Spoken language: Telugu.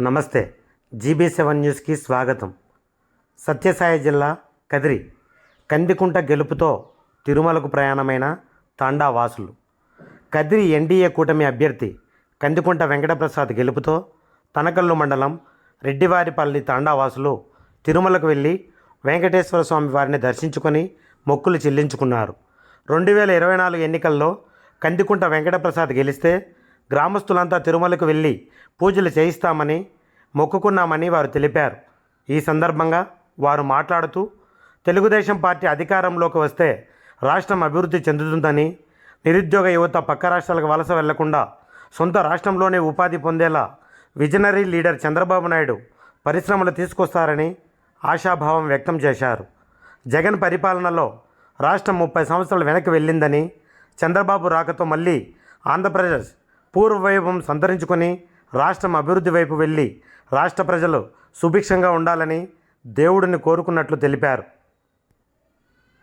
నమస్తే జీబీ సెవెన్ న్యూస్కి స్వాగతం. సత్యసాయి జిల్లా కదిరి కందికుంట గెలుపుతో తిరుమలకు ప్రయాణమైన తాండా వాసులు. కదిరి ఎన్డీఏ కూటమి అభ్యర్థి కందికుంట వెంకటప్రసాద్ గెలుపుతో తనకల్లు మండలం రెడ్డివారిపల్లి తాండావాసులు తిరుమలకు వెళ్ళి వెంకటేశ్వర స్వామి వారిని దర్శించుకొని మొక్కులు చెల్లించుకున్నారు. రెండు వేల ఇరవై నాలుగు ఎన్నికల్లో కందికుంట వెంకటప్రసాద్ గెలిస్తే గ్రామస్తులంతా తిరుమలకు వెళ్ళి పూజలు చేయిస్తామని మొక్కుకున్నామని వారు తెలిపారు. ఈ సందర్భంగా వారు మాట్లాడుతూ తెలుగుదేశం పార్టీ అధికారంలోకి వస్తే రాష్ట్రం అభివృద్ధి చెందుతుందని నిరుద్యోగ యువత పక్క రాష్ట్రాలకు వలస వెళ్ళకుండా సొంత రాష్ట్రంలోనే ఉపాధి పొందేలా విజనరీ లీడర్ చంద్రబాబు నాయుడు పరిశ్రమలు తీసుకొస్తారని ఆశాభావం వ్యక్తం చేశారు. జగన్ పరిపాలనలో రాష్ట్రం ముప్పై సంవత్సరాలు వెనక్కి వెళ్ళిందని చంద్రబాబు రాకతో మళ్ళీ ఆంధ్రప్రదేశ్ పూర్వవైభవం సంతరించుకొని రాష్ట్రం అభివృద్ధి వైపు వెళ్ళి రాష్ట్ర ప్రజలు సుభిక్షంగా ఉండాలని దేవుడిని కోరుకున్నట్లు తెలిపారు.